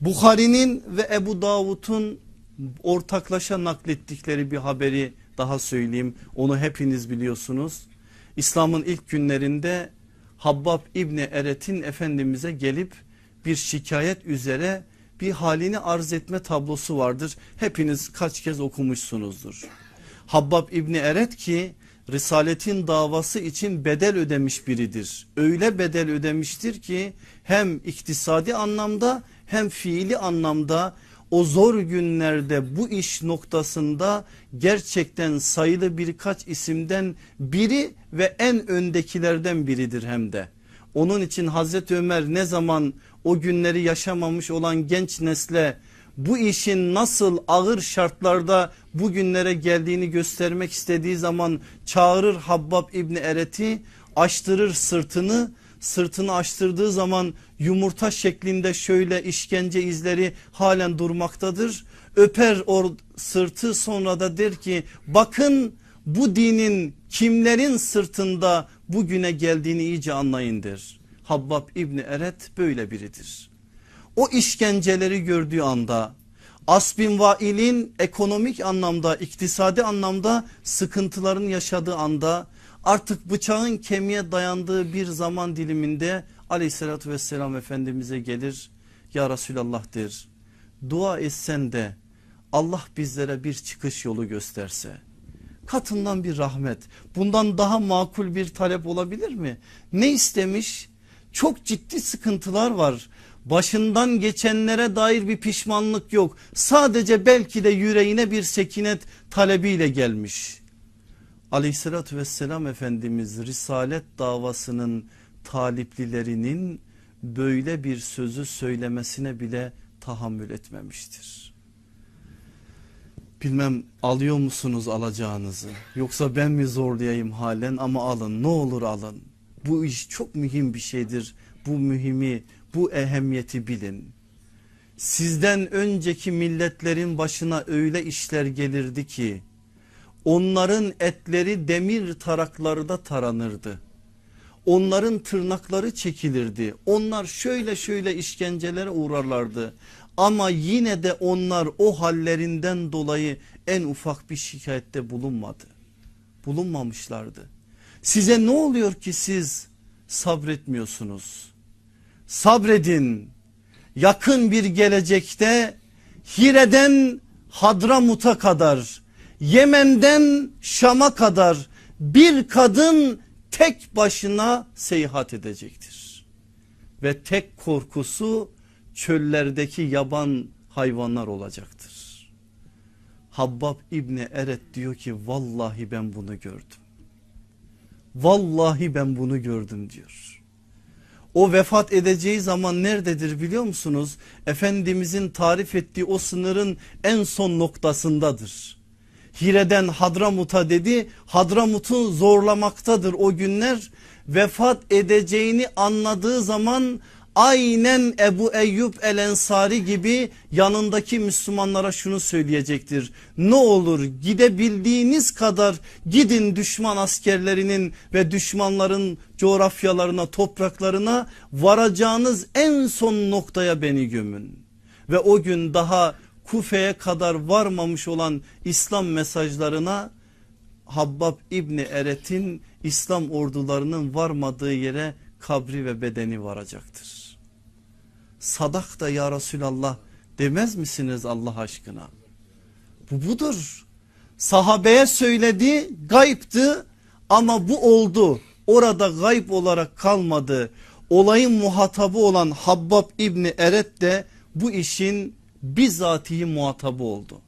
Bukhari'nin ve Ebu Davud'un ortaklaşa naklettikleri bir haberi daha söyleyeyim. Onu hepiniz biliyorsunuz. İslam'ın ilk günlerinde Habbab İbni Eret'in Efendimiz'e gelip bir şikayet üzere bir halini arz etme tablosu vardır. Hepiniz kaç kez okumuşsunuzdur. Habbab İbni Eret ki Risaletin davası için bedel ödemiş biridir. Öyle bedel ödemiştir ki hem iktisadi anlamda hem fiili anlamda o zor günlerde bu iş noktasında gerçekten sayılı birkaç isimden biri ve en öndekilerden biridir hem de. Onun için Hazreti Ömer ne zaman o günleri yaşamamış olan genç nesle bu işin nasıl ağır şartlarda bugünlere geldiğini göstermek istediği zaman çağırır Habbab İbni Eret'i açtırır sırtını sırtını açtırdığı zaman yumurta şeklinde şöyle işkence izleri halen durmaktadır. Öper o sırtı sonra da der ki bakın bu dinin kimlerin sırtında bugüne geldiğini iyice anlayın der. Habbab İbni Eret böyle biridir. O işkenceleri gördüğü anda Asbin Vail'in ekonomik anlamda iktisadi anlamda sıkıntıların yaşadığı anda artık bıçağın kemiğe dayandığı bir zaman diliminde aleyhissalatü vesselam efendimize gelir ya Resulallah der. Dua etsen de Allah bizlere bir çıkış yolu gösterse katından bir rahmet bundan daha makul bir talep olabilir mi? Ne istemiş? Çok ciddi sıkıntılar var başından geçenlere dair bir pişmanlık yok. Sadece belki de yüreğine bir sekinet talebiyle gelmiş. Aleyhissalatü vesselam Efendimiz Risalet davasının taliplilerinin böyle bir sözü söylemesine bile tahammül etmemiştir. Bilmem alıyor musunuz alacağınızı? Yoksa ben mi zorlayayım halen? Ama alın ne olur alın. Bu iş çok mühim bir şeydir. Bu mühimi bu ehemmiyeti bilin. Sizden önceki milletlerin başına öyle işler gelirdi ki onların etleri demir taraklarda taranırdı. Onların tırnakları çekilirdi. Onlar şöyle şöyle işkencelere uğrarlardı. Ama yine de onlar o hallerinden dolayı en ufak bir şikayette bulunmadı. Bulunmamışlardı. Size ne oluyor ki siz sabretmiyorsunuz? Sabredin. Yakın bir gelecekte Hire'den Hadramut'a kadar Yemen'den Şam'a kadar bir kadın tek başına seyahat edecektir. Ve tek korkusu çöllerdeki yaban hayvanlar olacaktır. Habbab İbni Eret diyor ki vallahi ben bunu gördüm. Vallahi ben bunu gördüm diyor. O vefat edeceği zaman nerededir biliyor musunuz? Efendimizin tarif ettiği o sınırın en son noktasındadır. Hire'den Hadramut'a dedi Hadramut'u zorlamaktadır o günler vefat edeceğini anladığı zaman aynen Ebu Eyyub el Ensari gibi yanındaki Müslümanlara şunu söyleyecektir. Ne olur gidebildiğiniz kadar gidin düşman askerlerinin ve düşmanların coğrafyalarına topraklarına varacağınız en son noktaya beni gömün. Ve o gün daha Kufe'ye kadar varmamış olan İslam mesajlarına Habbab İbni Eret'in İslam ordularının varmadığı yere kabri ve bedeni varacaktır. Sadak da ya Resulallah demez misiniz Allah aşkına? Bu budur. Sahabeye söyledi gayipti ama bu oldu. Orada gayb olarak kalmadı. Olayın muhatabı olan Habbab İbni Eret de bu işin bizatihi muhatabı oldu.